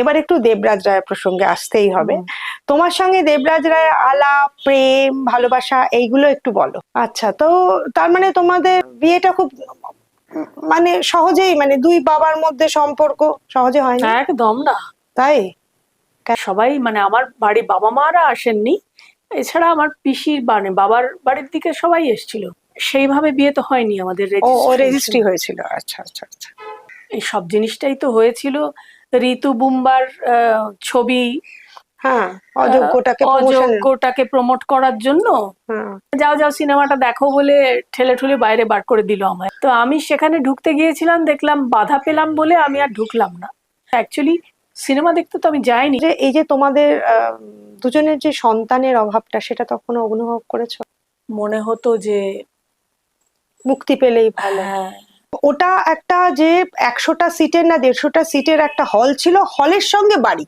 এবার একটু দেবরাজ রায় প্রসঙ্গে আসতেই হবে। তোমার সঙ্গে দেবরাজ রায়ের আলাপ প্রেম ভালোবাসা এইগুলো একটু বলো। আচ্ছা তো তার মানে তোমাদের বিয়েটা খুব মানে সহজেই মানে দুই বাবার মধ্যে সম্পর্ক সহজে হয় না একদম না। তাই? সবাই মানে আমার বাড়ি বাবা মারা আসেননি। এছাড়া আমার পিসির মানে বাবার বাড়ির দিকে সবাই এসেছিল। সেইভাবে বিয়ে তো হয়নি আমাদের রেজিস্ট্রি হয়েছিল। আচ্ছা আচ্ছা আচ্ছা। এই সব জিনিসটাই তো হয়েছিল। ঋতু বুম্বার ছবি হ্যাঁ অযোগ্যটাকে অযোগ্যটাকে প্রমোট করার জন্য হ্যাঁ। যাও যাও সিনেমাটা দেখো বলে ঠেলে ঠুলে বাইরে বার করে দিল আমায়। তো আমি সেখানে ঢুকতে গিয়েছিলাম দেখলাম বাধা পেলাম বলে আমি আর ঢুকলাম না। অ্যাকচুয়ালি সিনেমা দেখতে তো আমি যাইনি। যে এই যে তোমাদের আহ, দুজনের যে সন্তানের অভাবটা সেটা তখন অনুভব করেছ? মনে হতো যে মুক্তি পেলেই ভালো। হ্যাঁ। ওটা একটা যে একশোটা সিটের না দেড়শোটা সিটের একটা হল ছিল হলের সঙ্গে বাড়ি।